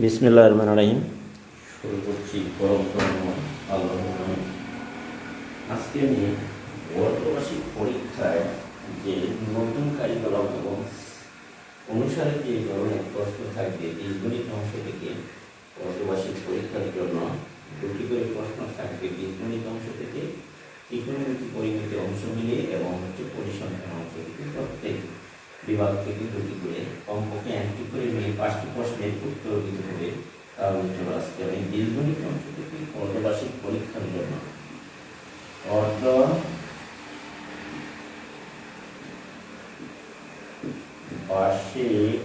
বিসমিল্লাহ রহমান রাহিম। শুরু করছি পরম আজকে আমি বর্তবার্ষিক পরীক্ষায় যে নতুন কারিকুলাম এবং অনুসারে যে ধরনের প্রশ্ন থাকবে, বীজগণিত অংশ থেকে বর্তবার্ষিক পরীক্ষার জন্য দুটি করে প্রশ্ন থাকবে বীজগণিত অংশ থেকে। ত্রিকোণমিতি পরিমিতি অংশ মিলিয়ে এবং হচ্ছে পরিসংখ্যান অংশ থেকে প্রত্যেক বিভাগ থেকে দুটি করে কমপক্ষে একটি করে নিয়ে পাঁচটি প্রশ্নের উত্তর দিতে হবে। তাহলে চলো আজকে আমি বীজগণিত অংশ অর্ধবার্ষিক পরীক্ষার জন্য অর্ধ বার্ষিক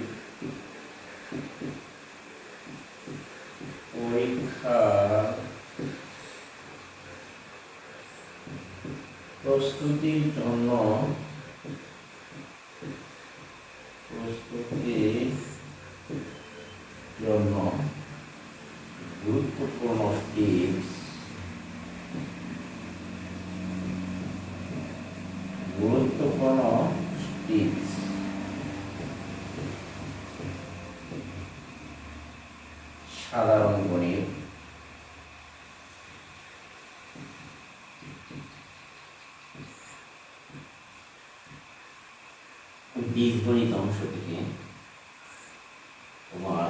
পরীক্ষা প্রস্তুতির জন্য প্রস্তুতির জন্য গুরুত্বপূর্ণ গুরুত্বপূর্ণ গণিত বীজগণিত অংশ থেকে তোমার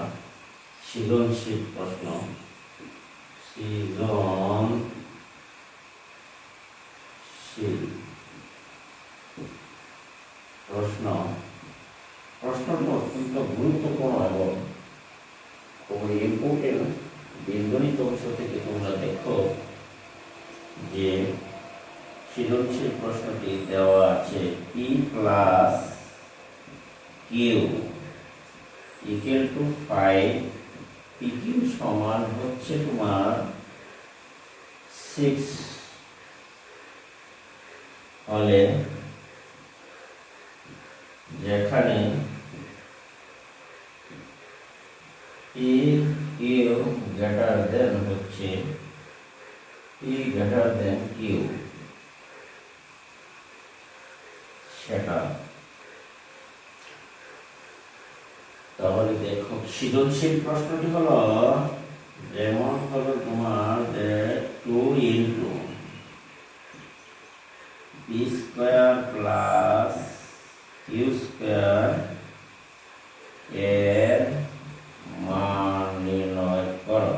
সৃজনশীল প্রশ্ন। সৃজনশীল প্রশ্ন। প্রশ্নটি অত্যন্ত গুরুত্বপূর্ণ এবং খুবই ইম্পর্টেন্ট অংশ থেকে তোমরা দেখো যে সৃজনশীল প্রশ্নটি দেওয়া আছে p plus q equal to five p q সমান হচ্ছে তোমার সিক্স হলে যেখানে পি কিউ গ্রেটার দেন হচ্ছে পি গ্রেটার দেন কিউ সেটা তাহলে দেখো, সৃজনশীল প্রশ্নটি হল, যেমন হলো তোমার যে two into b square plus u square এর মান নির্ণয় করো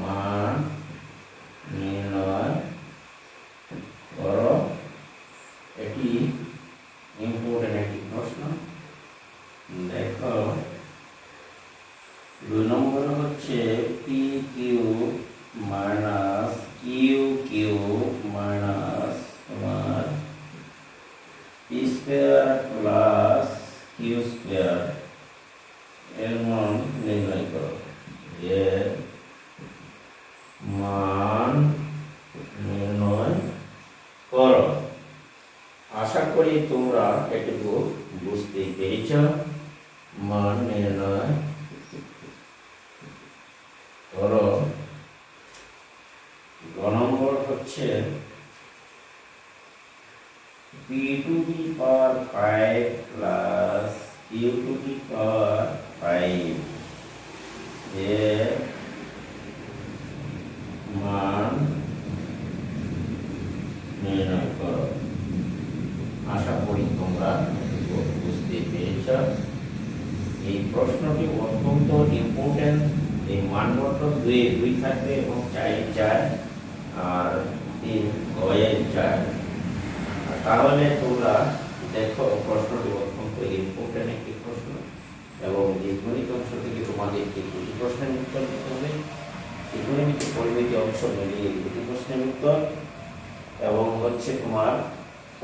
মান নির্ণয় করো এটি ইম্পর্টেন্ট একটি প্রশ্ন দেখো দুই নম্বর হচ্ছে p q minus q q minus তোমার p square plus q square এর মান নির্ণয় করো এর মান নির্ণয় করো আশা করি তোমরা এটুকু বুঝতে পেরেছ মান নির্ণয় 5 plus u to the power 5 এর মান নির্ণয় করো আশা করি তোমরা বুঝতে পেরেছ এই প্রশ্নটি অত্যন্ত ইম্পর্টেন্ট এই মানপত্র দুয়ে দুই থাকবে এবং চাই চার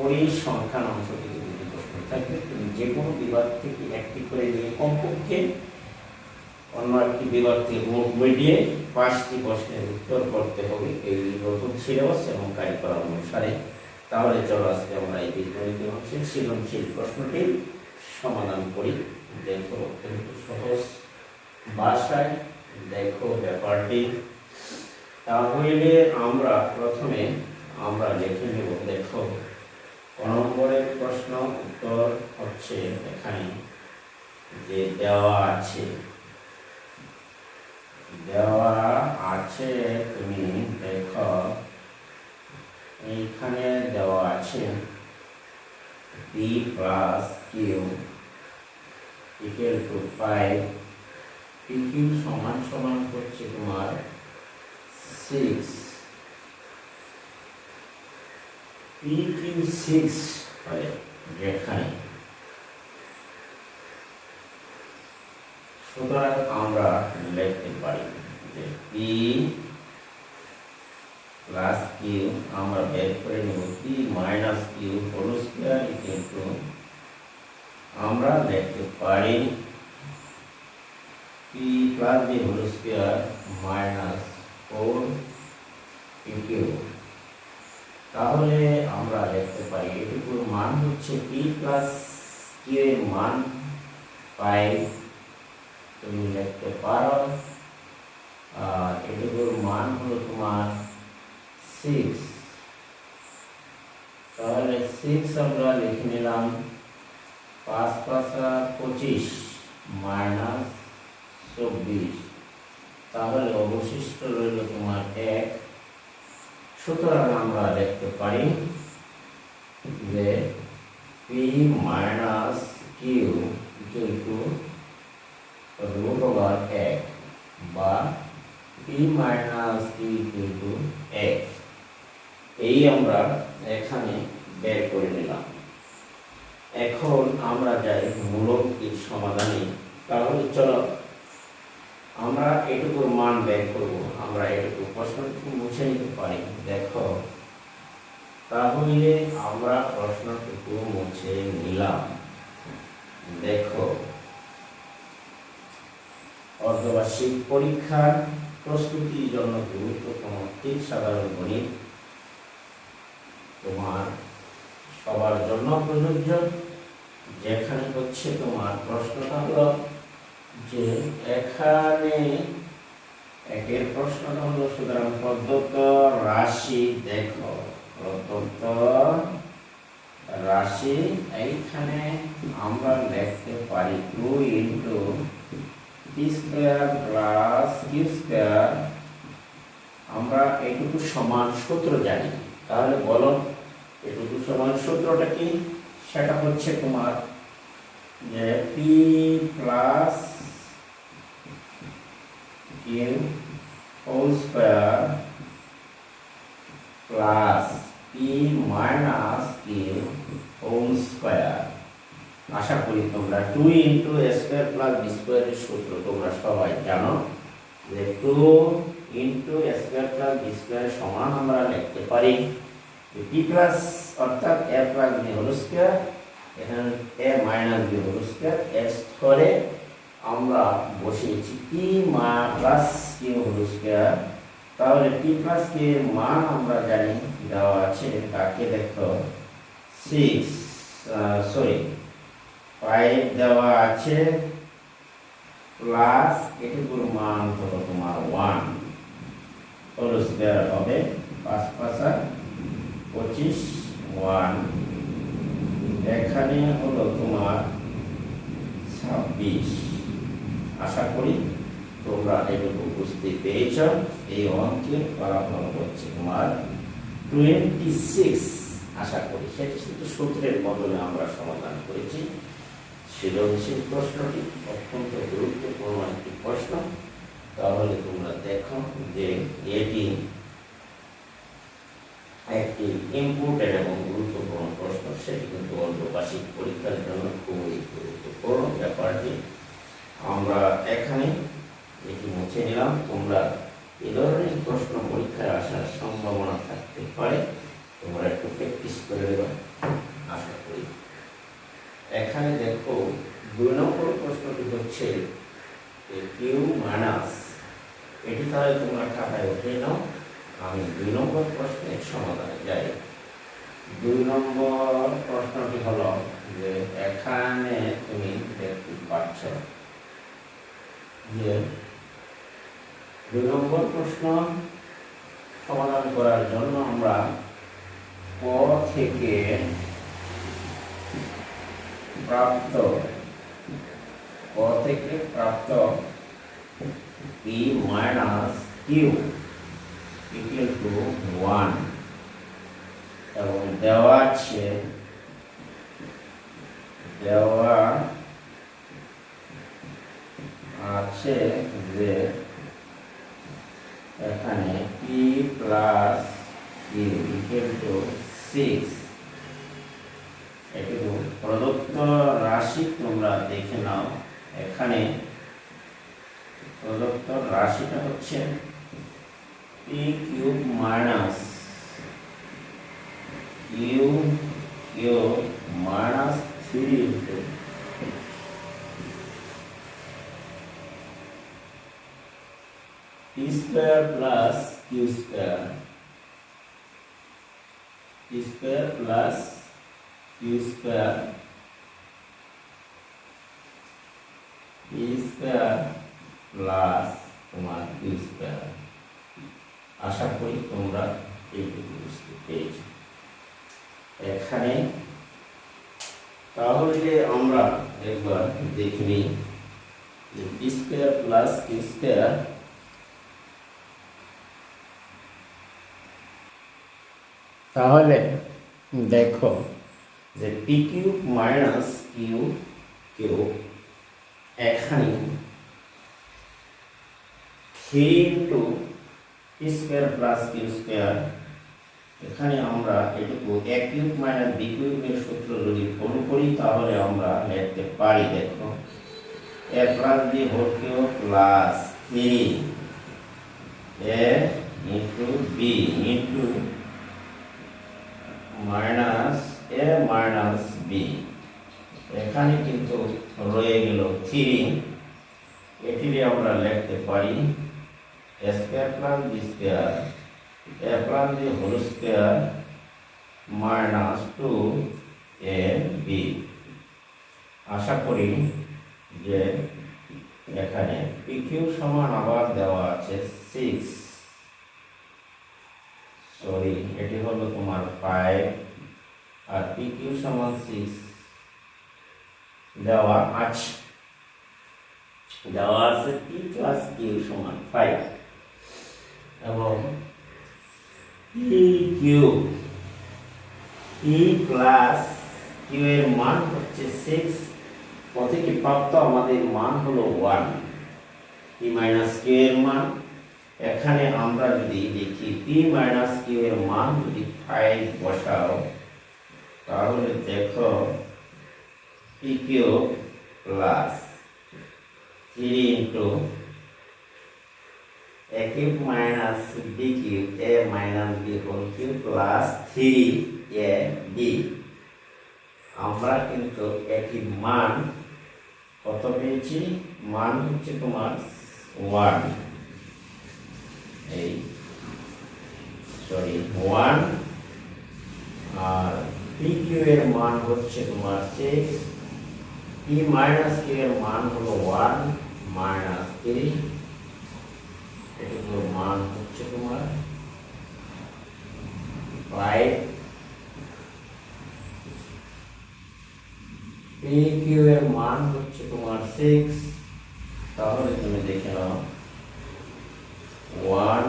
পরিসংখ্যান অংশ থেকে দুটি প্রশ্ন থাকবে তুমি যে কোনো বিভাগ থেকে একটি করে নিয়ে কমপক্ষে অন্য একটি বিভাগ থেকে মুখ মিটিয়ে পাঁচটি প্রশ্নের উত্তর করতে হবে এই নতুন সিলেবাস এবং কারিকুলাম অনুসারে তাহলে চলো আজকে আমরা এই বীজগণিত অংশের সৃজনশীল প্রশ্নটির সমাধান করি দেখো অত্যন্ত সহজ ভাষায় দেখো ব্যাপারটি তাহলে আমরা প্রথমে আমরা লিখে নেব দেখো নম্বরের প্রশ্ন উত্তর হচ্ছে এখানে যে দেওয়া আছে। দেওয়া আছে, তুমি দেখো। এইখানে দেওয়া আছে p plus q equal to five p q সমান সমান হচ্ছে তোমার সিক্স পি কিউ সিক্স হয় যেখানে সুতরাং আমরা লিখতে পারি যে পি প্লাস কিউ আমরা বের করে নেব p minus q whole square কিন্তু আমরা লিখতে পারি p plus b whole square minus four p q তাহলে আমরা লিখতে পারি এটুকুর মান হচ্ছে পি প্লাস কিউ এর মান ফাইভ তুমি লিখতে পারো আর এটুকুর মান হলো তোমার সিক্স তাহলে সিক্স আমরা লিখে নিলাম পাঁচ পাঁচা পঁচিশ মাইনাস চব্বিশ। তাহলে অবশিষ্ট রইল তোমার এক। সুতরাং আমরা লিখতে পারি যে p minus q equal to root over এক বা পি মাইনাস কিউ টু এক এই আমরা এখানে বের করে নিলাম। এখন আমরা যাই মূলক সমাধানে। তাহলে চলো আমরা এটুকুর মান বের করব, আমরা এটুকু প্রশ্নটুকু মুছে নিতে পারি। দেখো, তাহলে আমরা প্রশ্নটুকু মুছে নিলাম। দেখো, অর্ধবার্ষিক পরীক্ষার প্রস্তুতির জন্য গুরুত্বপূর্ণ তিন সাধারণ গণিত তোমার সবার জন্য প্রযোজ্য। যেখানে হচ্ছে তোমার প্রশ্নটা হলো যে এখানে একের প্রশ্নটা হলো সুতরাং প্রদত্ত রাশি দেখো, প্রদত্ত রাশি এইখানে আমরা লিখতে পারি two into p square plus q square. আমরা এইটুকু সমান সূত্র জানি। তাহলে বলো, এটুকু সমান সূত্রটা কি? সেটা হচ্ছে তোমার যে p plus q whole square plus p minus q whole square আশা করি তোমরা two into square plus b স্কোয়ারের সূত্র তোমরা সবাই জানো যে two into square plus b square সমান আমরা লিখতে পারি। পি প্লাস অর্থাৎ a plus b whole square এখানে a minus b whole square এর স্তরে আমরা বসিয়েছি পি মা প্লাস কিউ হোল তাহলে পি প্লাস কে মান আমরা জানি, দেওয়া আছে তাকে দেখো। সিক্স সরি ফাইভ দেওয়া আছে প্লাস এটুকুর মান হলো তোমার ওয়ান হোল হবে পাঁচ পাঁচা পঁচিশ ওয়ান এখানে হলো তোমার ছাব্বিশ। আশা করি তোমরা এটুকু বুঝতে পেরেছ এই অঙ্কের ফলাফল হচ্ছে তোমার টোয়েন্টি সিক্স আশা করি সেটি শুধু সূত্রের বদলে আমরা সমাধান করেছি। সৃজনশীল প্রশ্নটি অত্যন্ত গুরুত্বপূর্ণ একটি প্রশ্ন। তাহলে তোমরা দেখো যে এটি একটি ইম্পর্টেন্ট এবং গুরুত্বপূর্ণ প্রশ্ন। সেটি কিন্তু অল্পবার্ষিক পরীক্ষার জন্য খুবই গুরুত্বপূর্ণ। ব্যাপারটি আমরা এখানে এটি মুছে নিলাম। তোমরা এ ধরনের প্রশ্ন পরীক্ষায় আসার সম্ভাবনা থাকতে পারে। তোমরা একটু প্র্যাকটিস করে দেবে আশা করি। এখানে দেখো, দুই নম্বর প্রশ্নটি হচ্ছে কিউ এটি তাহলে তোমরা খাতায় উঠে নাও। আমি দুই নম্বর প্রশ্নের সমাধানে যাই। দুই নম্বর প্রশ্নটি হলো যে, এখানে তুমি দেখতে পাচ্ছ যে দুই নম্বর প্রশ্ন সমাধান করার জন্য আমরা ক থেকে প্রাপ্ত, ক থেকে প্রাপ্ত p minus q equal to one এবং দেওয়া আছে, দেওয়া আছে যে এখানে পি প্লাস টু সিক্স এটুকু প্রদত্ত রাশি তোমরা দেখে নাও। এখানে প্রদত্ত রাশিটা হচ্ছে p cube minus q minus three into square plus q square p square plus q square p square plus তোমার q square আশা করি তোমরা এইটুকু বুঝতে পেরেছ এখানে তাহলে আমরা একবার দেখে নিই স্কোয়ার প্লাস স্কোয়ার তাহলে দেখো যে p cube minus q cube এখানে three into square plus q square এখানে আমরা এটুকু এ কিউব মাইনাস বি কিউবের সূত্র যদি ফোন করি, তাহলে আমরা লিখতে পারি, দেখো a plus b whole cube plus three a into b into minus a minus b. এখানে কিন্তু রয়ে গেল থ্রি। এটি আমরা লিখতে পারি a square plus b square. A plus b whole square minus two a b. আশা করি যে এখানে পিকিউ সমান আবার দেওয়া আছে সিক্স। সরি, এটি হলো তোমার ফাইভ আর পি কিউ সমান সিক্স দেওয়া আছে। দেওয়া আছে পি প্লাস কিউ সমান ফাইভ এবং P Q P plus Q এর মান হচ্ছে সিক্স প্রতিটি প্রাপ্ত আমাদের মান হলো ওয়ান পি মাইনাস কিউ এর মান এখানে আমরা যদি দেখি পি মাইনাস কিউ এর মান যদি ফাইভ বসাও, তাহলে দেখো P Q plus three into A minus B cube A minus B whole cube plus three A B আমরা কিন্তু একই মান কত পেয়েছি? মান হচ্ছে তোমার ওয়ান এই সরি ওয়ান আর পি কিউ এর মান হচ্ছে তোমার সিক্স পি মাইনাস কিউ এর মান হলো ওয়ান মাইনাস থ্রি এটুকুর মান হচ্ছে তোমার ফাইভ পি কিউ এর মান হচ্ছে তোমার সিক্স তাহলে তুমি দেখে নাও ওয়ান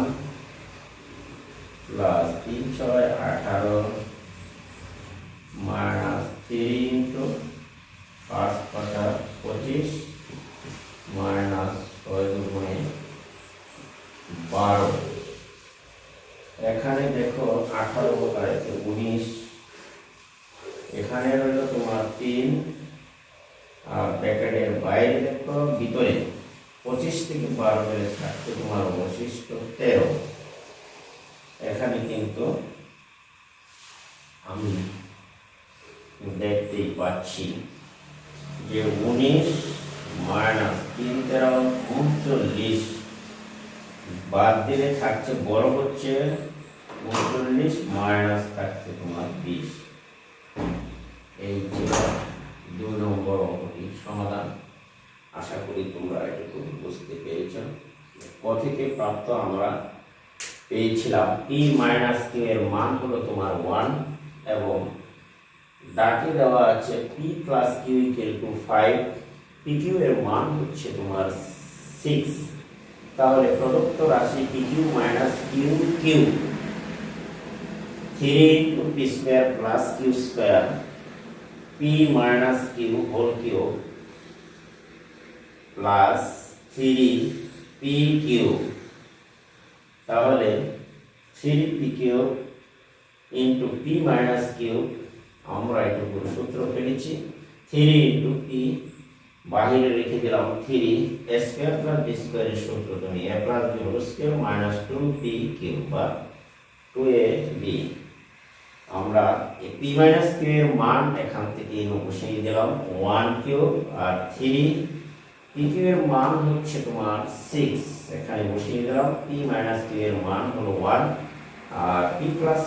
প্লাস তিন ছয় আঠারো মাইনাস থ্রি ইন্টু পাঁচ পাঁচা পঁচিশ মাইনাস ছয় বারো। এখানে দেখো আঠারো কোথায় উনিশ। এখানে রইল তোমার তিন। আর ব্র্যাকেটের বাইরে দেখো, ভিতরে। পঁচিশ থেকে বারো গেলে থাকছে তোমার অবশিষ্ট তেরো। এখানে কিন্তু আমি দেখতেই পাচ্ছি যে উনিশ, মাইনাস তিন, তেরো, উনচল্লিশ বাদ দিলে থাকছে বড় হচ্ছে উনচল্লিশ, মাইনাস থাকছে তোমার বিশ। এই ছিল দুই নম্বর অঙ্কটি সমাধান। আশা করি তোমরা এটুকু বুঝতে পেরেছ। ক থেকে প্রাপ্ত আমরা পেয়েছিলাম। পি মাইনাস কিউ এর মান হলো তোমার ওয়ান এবং ডাকে দেওয়া আছে P plus Q equal to five P Q এর মান হচ্ছে তোমার সিক্স তাহলে প্রদত্ত রাশি P Q minus Q Q three into P square plus Q square P minus Q whole Q plus three P Q তাহলে three P Q into P minus Q আমরা এটুকু সূত্র ফেলেছি থ্রি ইন্টু পি বাহিরে রেখে দিলাম three square plus B স্কোয়ারের সূত্র। তুমি A plus B whole square minus two P Q বা টু এ বি আমরা পি মাইনাস কিউ এর মান এখান থেকে বসিয়ে দিলাম ওয়ান কিউ আর থ্রি পি এর মান হচ্ছে তোমার সিক্স এখানে বসিয়ে দিলাম পি মাইনাস কিউ এর মান হলো ওয়ান আর পি প্লাস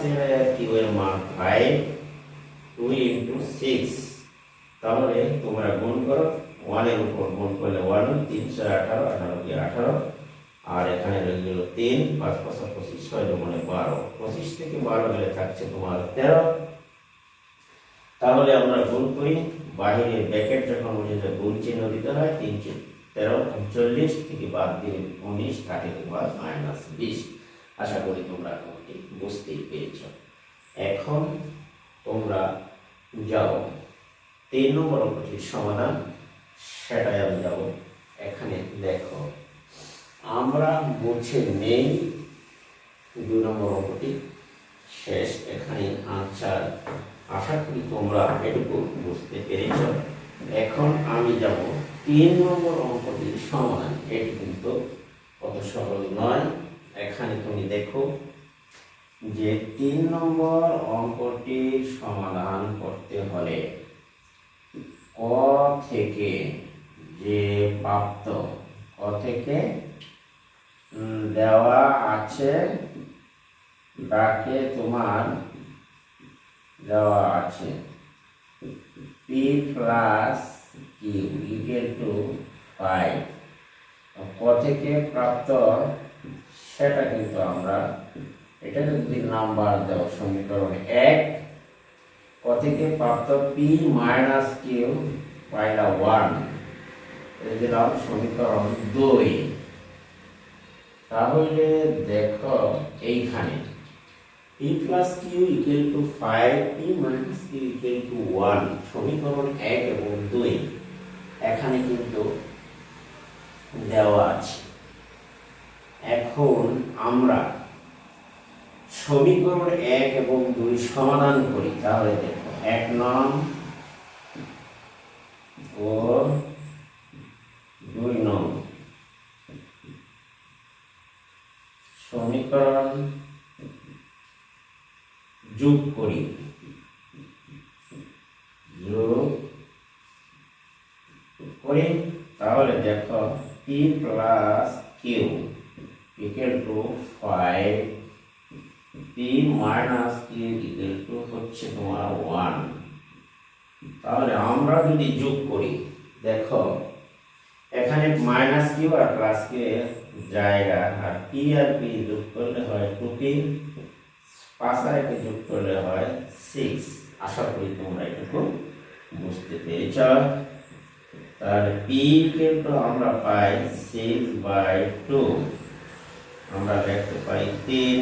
কিউ এর মান ফাইভ টু ইন্টু সিক্স তাহলে তোমরা গুণ করো ওয়ানের উপর গুণ করলে ওয়ান তিনশো আঠারো আঠারো কি আঠারো। আর এখানে রয়ে গেল তিন, পাঁচ পাঁচ পঁচিশ, ছয় মানে বারো। পঁচিশ থেকে বারো গেলে থাকছে তোমার তেরো। তাহলে আমরা গুণ করি বাহিরে ব্যাকেট যখন উঠে যায় গুণ চিহ্ন দিতে হয়, তিন তেরো চল্লিশ থেকে বাদ দিয়ে উনিশ থাকে তোমার মাইনাস বিশ। আশা করি তোমরা এটি বুঝতেই পেরেছ। এখন তোমরা যাও, তিন নম্বর অঙ্কটির সমাধান, সেটাই আমি যাব। এখানে দেখো, আমরা বুঝে নেই দুই নম্বর অঙ্কটি। শেষ এখানে আনসার আশা করি তোমরা এটুকু বুঝতে পেরেছ। এখন আমি যাব তিন নম্বর অঙ্কটির সমাধান। এটি কিন্তু কত সহজ নয়। এখানে তুমি দেখো যে তিন নম্বর অঙ্কটির সমাধান করতে হলে ক থেকে যে প্রাপ্ত, ক থেকে দেওয়া আছে, তাকে তোমার দেওয়া আছে। P plus Q equal to five ক থেকে প্রাপ্ত সেটা কিন্তু আমরা এটা যদি নাম্বার দাও, সমীকরণ এক। ক থেকে প্রাপ্ত পি মাইনাস কিউ পাইলা ওয়ান দিলাম সমীকরণ দুই। তাহলে দেখো এইখানে। P plus Q equal to five P minus Q equal to one সমীকরণ এক এবং দুই। এখানে কিন্তু দেওয়া আছে। এখন আমরা সমীকরণ এক এবং দুই সমাধান করি, তাহলে দেখো, এক নং ও দুই নং। সমীকরণ যোগ করি। যোগ করি, তাহলে দেখো P plus Q equal to five P minus Q equal to হচ্ছে তোমার ওয়ান তাহলে আমরা যদি যোগ করি, দেখো এখানে মাইনাস কিউ আর প্লাস কিউ জায়গা, আর পি আর পি যোগ করলে হয় টু পি পাঁচ আর যোগ করলে হয় সিক্স আশা করি তোমরা এটুকু বুঝতে পেরেছ। তাহলে পি কিন্তু আমরা পাই সিক্স বাই টু আমরা দেখতে পাই তিন।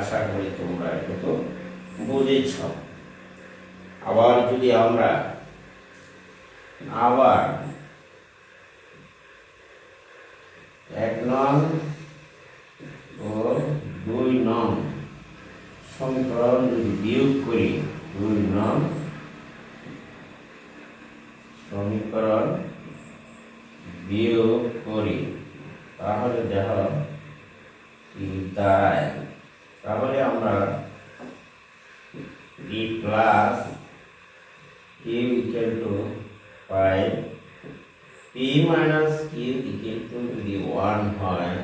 আশা করি তোমরা এটুকু বুঝেছ। আবার যদি আমরা আবার এক নং ও দুই নং সমীকরণ যদি বিয়োগ করি দুই নং সমীকরণ বিয়োগ করি। তাহলে কি তাহলে আমরা B plus Q equal to five P minus Q equal to যদি ওয়ান হয়,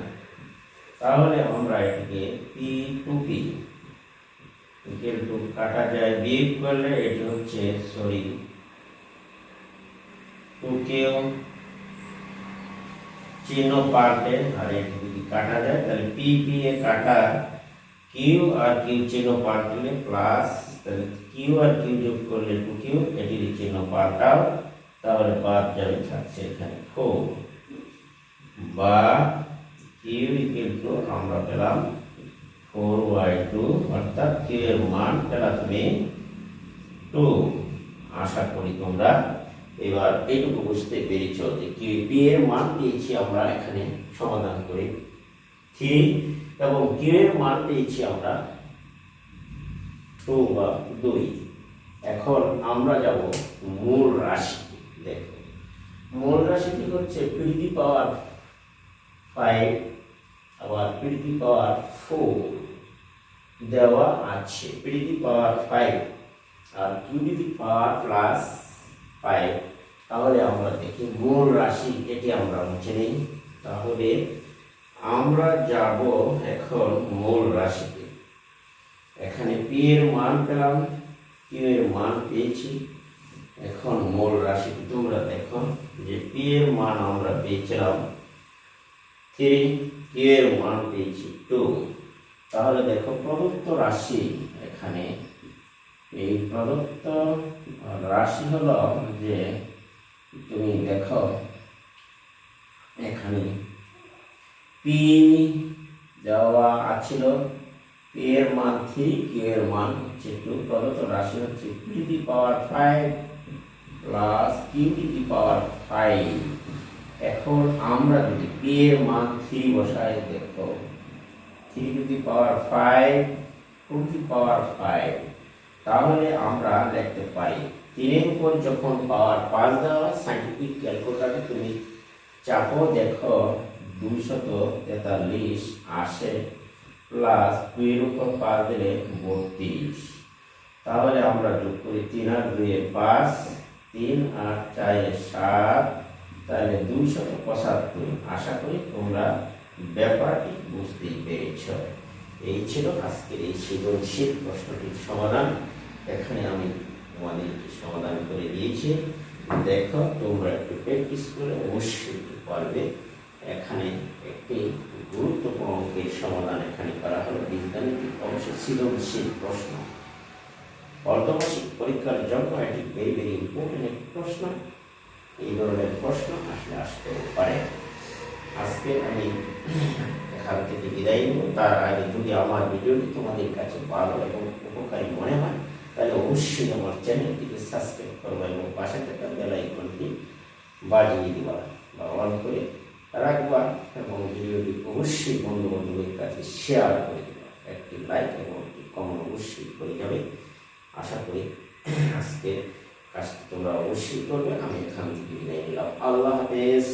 তাহলে আমরা এটিকে P two P equal to কাটা যায় বিয়োগ করলে এটি হচ্ছে সরি। টু কিউ চিহ্ন পাল্টে আর এটি যদি কাটা যায়, তাহলে পি পি এ কাটা, কিউ আর কিউ চিহ্ন পাল্টলে প্লাস, তাহলে কিউ আর কিউ যোগ করলে টু কিউ এটির চিহ্ন পাল্টাও, তাহলে বাদ যাবে থাকছে এখানে ফোর বা কিউ ইকুয়াল টু আমরা পেলাম ফোর ওয়াই টু অর্থাৎ কিউ এর মান পেলা তুমি টু আশা করি তোমরা এবার এইটুকু বুঝতে পেরেছ যে কিউ পি এর মান পেয়েছি আমরা এখানে সমাধান করে। থ্রি এবং কিউ এর মান পেয়েছি আমরা টু বা দুই। এখন আমরা যাব মূল রাশি দেখো। মূল রাশিটি হচ্ছে পিডি পাওয়ার ফাইভ আবার পিডি পাওয়ার ফোর দেওয়া আছে। পিডি পাওয়ার ফাইভ আর কিউডিটি পাওয়ার প্লাস ফাইভ তাহলে আমরা দেখি মূল রাশি, এটি আমরা মুছে নিই। তাহলে আমরা যাব এখন মূল রাশিতে। এখানে পি এর মান পেলাম কিউ এর মান পেয়েছি। এখন মূল রাশিটি তোমরা দেখো যে পি এর মান আমরা পেয়েছিলাম থ্রি কিউ এর মান পেয়েছি টু তাহলে দেখো প্রদত্ত রাশি এখানে। এই প্রদত্ত রাশি হলো যে তুমি দেখো এখানে পি দেওয়া আছিল। পি এর মান থ্রি কিউ এর মান হচ্ছে টু প্রদত্ত রাশি হচ্ছে P power five plus Q power five এখন আমরা যদি পি এর মান থ্রি বসাই, দেখো three to the power five to the power five তাহলে আমরা লিখতে পারি তিনের উপর যখন পাওয়ার পাঁচ দেওয়া সাইন্টিফিক ক্যালকুলেটারে তুমি চাপো, দেখো দুইশত তেতাল্লিশ আসে প্লাস দুইয়ের উপর পাঁচ দিলে বত্রিশ। তাহলে আমরা যোগ করি তিন আর দুইয়ে পাঁচ, তিন আর চারে সাত, তাহলে দুইশত পঁচাত্তর। আশা করি তোমরা ব্যাপারটি বুঝতেই পেরেছ। এই ছিল আজকের, এই সৃজনশীল প্রশ্নটির সমাধান। এখানে আমি তোমাদেরকে সমাধান করে দিয়েছি। দেখো, তোমরা একটু প্র্যাকটিস করে অবশ্যই পারবে। এখানে একটি গুরুত্বপূর্ণ অঙ্কের সমাধান এখানে করা হলো। বিজ্ঞানীর অবশ্যই সৃজনশীল প্রশ্ন। অর্ধবার্ষিক পরীক্ষার জন্য এটি ভেরি ভেরি ইম্পর্টেন্ট প্রশ্ন। এই ধরনের প্রশ্ন আসলে আসতে পারে। আজকে আমি এখান থেকে বিদায় নেব। তার আগে যদি আমার ভিডিওটি তোমাদের কাছে ভালো এবং উপকারী মনে হয়, তাহলে অবশ্যই আমার চ্যানেলটিকে সাবস্ক্রাইব করবা এবং পাশে থাকা বেল আইকনটি বাজিয়ে দিবা। বা অন করে রাখবা এবং ভিডিওটি অবশ্যই বন্ধু বান্ধবের কাছে শেয়ার করে দেবা। একটি লাইক এবং একটি কমেন্ট অবশ্যই করে যাবে। আশা করি আজকে কাজটি তোমরা অবশ্যই করবে। আমি এখান থেকে বিদায় নিলাম। আল্লাহ হাফেজ।